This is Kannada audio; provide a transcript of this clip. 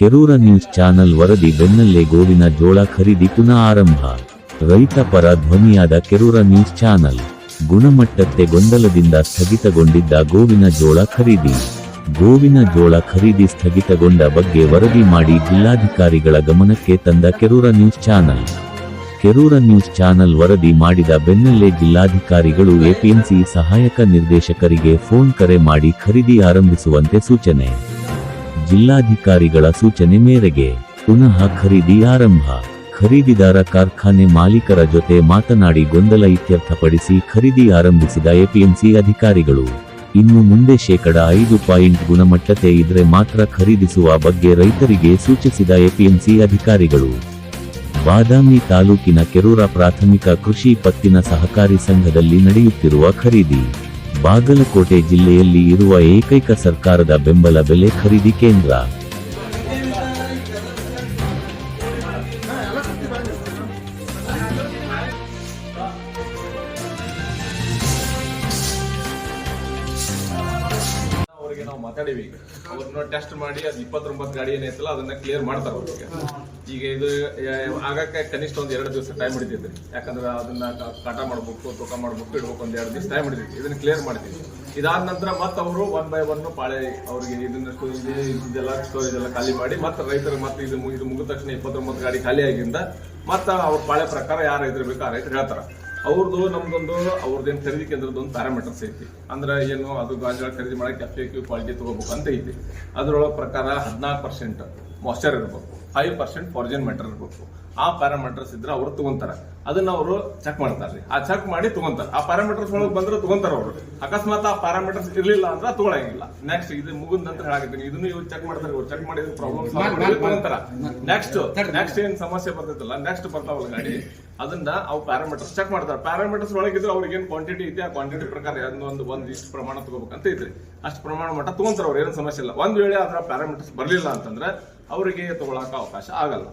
ಕೆರೂರ ನ್ಯೂಸ್ ಚಾನಲ್ ವರದಿ ಬೆನ್ನಲ್ಲೇ ಗೋವಿನ ಜೋಳ ಖರೀದಿ ಪುನಃ ಆರಂಭ ರೈತ ಪರ ಧ್ವನಿಯಾದ ಕೆರೂರ ನ್ಯೂಸ್ ಚಾನಲ್. ಗುಣಮಟ್ಟಕ್ಕೆ ಗೊಂದಲದಿಂದ ಸ್ಥಗಿತಗೊಂಡಿದ್ದ ಗೋವಿನ ಜೋಳ ಖರೀದಿ. ಗೋವಿನ ಜೋಳ ಖರೀದಿ ಸ್ಥಗಿತಗೊಂಡ ಬಗ್ಗೆ ವರದಿ ಮಾಡಿ ಜಿಲ್ಲಾಧಿಕಾರಿಗಳ ಗಮನಕ್ಕೆ ತಂದ Kerur news channel. Kerur news channel ವರದಿ ಮಾಡಿದ ಬೆನ್ನಲ್ಲೇ ಜಿಲ್ಲಾಧಿಕಾರಿಗಳು ಎಪಿಎಂಸಿ ಸಹಾಯಕ ನಿರ್ದೇಶಕರಿಗೆ ಫೋನ್ ಕರೆ ಮಾಡಿ ಖರೀದಿ ಆರಂಭಿಸುವಂತೆ ಸೂಚನೆ. ಜಿಲ್ಲಾಧಿಕಾರಿಗಳ ಸೂಚನೆ ಮೇರೆಗೆ ಪುನಃ ಖರೀದಿ ಆರಂಭ. ಖರೀದಿದಾರ ಕಾರ್ಖಾನೆ ಮಾಲೀಕರ ಜೊತೆ ಮಾತನಾಡಿ ಗೊಂದಲ ಇತ್ಯರ್ಥಪಡಿಸಿ ಖರೀದಿ ಆರಂಭಿಸಿದ ಎಪಿಎಂಸಿ ಅಧಿಕಾರಿಗಳು. ಇನ್ನು ಮುಂದೆ ಶೇಕಡ ಐದು ಪಾಯಿಂಟ್ ಗುಣಮಟ್ಟತೆ ಇದ್ರೆ ಮಾತ್ರ ಖರೀದಿಸುವ ಬಗ್ಗೆ ರೈತರಿಗೆ ಸೂಚಿಸಿದ ಎಪಿಎಂಸಿ ಅಧಿಕಾರಿಗಳು. ಬಾದಾಮಿ ತಾಲೂಕಿನ ಕೆರೂರ ಪ್ರಾಥಮಿಕ ಕೃಷಿ ಪತ್ತಿನ ಸಹಕಾರಿ ಸಂಘದಲ್ಲಿ ನಡೆಯುತ್ತಿರುವ ಖರೀದಿ. ಬಾಗಲಕೋಟೆ ಜಿಲ್ಲೆಯಲ್ಲಿ ಇರುವ ಏಕೈಕ ಸರ್ಕಾರದ ಬೆಂಬಲ ಬೆಲೆ ಖರೀದಿ ಕೇಂದ್ರ. ನಾವು ಮಾತಾಡಿವಿ. ಅವ್ರನ್ನ ಟೆಸ್ಟ್ ಮಾಡಿ ಅದು ಇಪ್ಪತ್ತೊಂಬತ್ತು ಗಾಡಿ ಏನೈತಲ್ಲ ಅದನ್ನ ಕ್ಲಿಯರ್ ಮಾಡ್ತಾರೆ ಅವ್ರಿಗೆ. ಈಗ ಇದು ಆಗಕ್ಕೆ ಕನಿಷ್ಠ ಒಂದು ಎರಡು ದಿವಸ ಟೈಮ್ ಹಿಡಿದಿದ್ರಿ ಯಾಕಂದ್ರೆ ಅದನ್ನ ಕಾಟಾ ಮಾಡ್ಬೇಕು, ತೂಕ ಮಾಡ್ಬೇಕು, ಇಡ್ಬೇಕು ಒಂದು ಎರಡು ದಿವಸ ಟೈಮ್ ಹಿಡಿದಿದ್ವಿ ಇದನ್ನ ಕ್ಲಿಯರ್ ಮಾಡ್ತೀವಿ. ಇದಾದ ನಂತರ ಮತ್ತೆ ಅವರು ಒನ್ ಬೈ ಒನ್ ಪಾಳೆ ಅವ್ರಿಗೆ ಇದನ್ನ ಇದೆಲ್ಲ ಸ್ಟೋರೇಜ್ ಎಲ್ಲ ಖಾಲಿ ಮಾಡಿ ಮತ್ತೆ ರೈತರು ಮತ್ತೆ ಇದು ಇದು ಮುಗಿದ ತಕ್ಷಣ ಇಪ್ಪತ್ತೊಂಬತ್ತು ಗಾಡಿ ಖಾಲಿ ಆಗಿಂದ ಮತ್ತೆ ಅವ್ರ ಪಾಳೆ ಪ್ರಕಾರ ಯಾರು ರೈತರು ಬೇಕು ಆ ರೈತರು ಹೇಳ್ತಾರ. ಅವ್ರದ್ದು ನಮ್ದೊಂದು ಅವ್ರದ್ದೇನು ಖರೀದಿ ಕೇಂದ್ರದ ಒಂದು ಪ್ಯಾರಾಮೀಟರ್ಸ್ ಐತಿ. ಅಂದ್ರೆ ಏನು ಅದು ಗಾಂಜಾಳ ಖರೀದಿ ಮಾಡಕ್ಕೆ ಎಫ್ ಕ್ಯೂ ಕ್ವಾಲಿಟಿ ತಗೋಬೇಕು ಅಂತ ಐತಿ. ಅದರೊಳಗೆ ಪ್ರಕಾರ ಹದಿನಾಲ್ಕು ಪರ್ಸೆಂಟ್ ಮಾಯ್ಚರ್ ಇರಬೇಕು ಫೈವ್ ಪರ್ಸೆಂಟ್ ಫಾರ್ಜಿನ್ ಮ್ಯಾಟರ್ ಇರಬೇಕು. ಆ ಪ್ಯಾರಾಮೀಟರ್ಸ್ ಇದ್ರೆ ಅವ್ರು ತಗೊಂತಾರೆ. ಅದನ್ನ ಅವರು ಚೆಕ್ ಮಾಡ್ತಾರೆ. ಆ ಚೆಕ್ ಮಾಡಿ ತಗೊಂತಾರ. ಆ ಪ್ಯಾರಾಮೀಟರ್ಸ್ ಒಳಗೆ ಬಂದ್ರೆ ತಗೊಂತಾರ ಅವರು. ಅಕಸ್ಮಾತ್ ಆ ಪ್ಯಾರಾಮೀಟರ್ಸ್ ಇರಲಿಲ್ಲ ಅಂದ್ರೆ ತಗೊಳಂಗಿಲ್ಲ. ನೆಕ್ಸ್ಟ್ ಇದು ಮುಗಿದ ನಂತರ ಹೇಳಾಕತ್ತೀನಿ. ಇದನ್ನು ಇವ್ರು ಚೆಕ್ ಮಾಡ್ತಾರೆ ಇವ್ರು ಚೆಕ್ ಮಾಡಿದ್ರೆ ಪ್ರಾಬ್ಲಮ್ ತಗೊಂತಾರ. ನೆಕ್ಸ್ಟ್ ನೆಕ್ಸ್ಟ್ ಏನ್ ಸಮಸ್ಯೆ ಬರ್ತೈತಲ್ಲ ನೆಕ್ಸ್ಟ್ ಬರ್ತಾವಲ್ಲ ಗಾಡಿ. ಅದನ್ನ ಅವು ಪ್ಯಾರಾಮೀಟರ್ಸ್ ಚೆಕ್ ಮಾಡ್ತಾರೆ. ಪ್ಯಾರಾಮೀಟರ್ಸ್ ಒಳಗಿದ್ರೆ ಅವ್ರಿಗೆ ಏನ್ ಕ್ವಾಂಟಿಟಿ ಇದೆ ಆ ಕ್ವಾಂಟಿಟಿ ಪ್ರಕಾರ ಒಂದು ಒಂದು ಇಷ್ಟು ಪ್ರಮಾಣ ತಗೋಬೇಕಂತ ಐತ್ರಿ ಅಷ್ಟು ಪ್ರಮಾಣ ಮಟ್ಟ ತಗೊಂತಾರೆ ಅವ್ರು, ಏನು ಸಮಸ್ಯೆ ಇಲ್ಲ. ಒಂದ್ ವೇಳೆ ಅದರ ಪ್ಯಾರಾಮೀಟರ್ಸ್ ಬರಲಿಲ್ಲ ಅಂತಂದ್ರೆ ಅವರಿಗೆ ತಗೊಳಕ ಅವಕಾಶ ಆಗಲ್ಲ.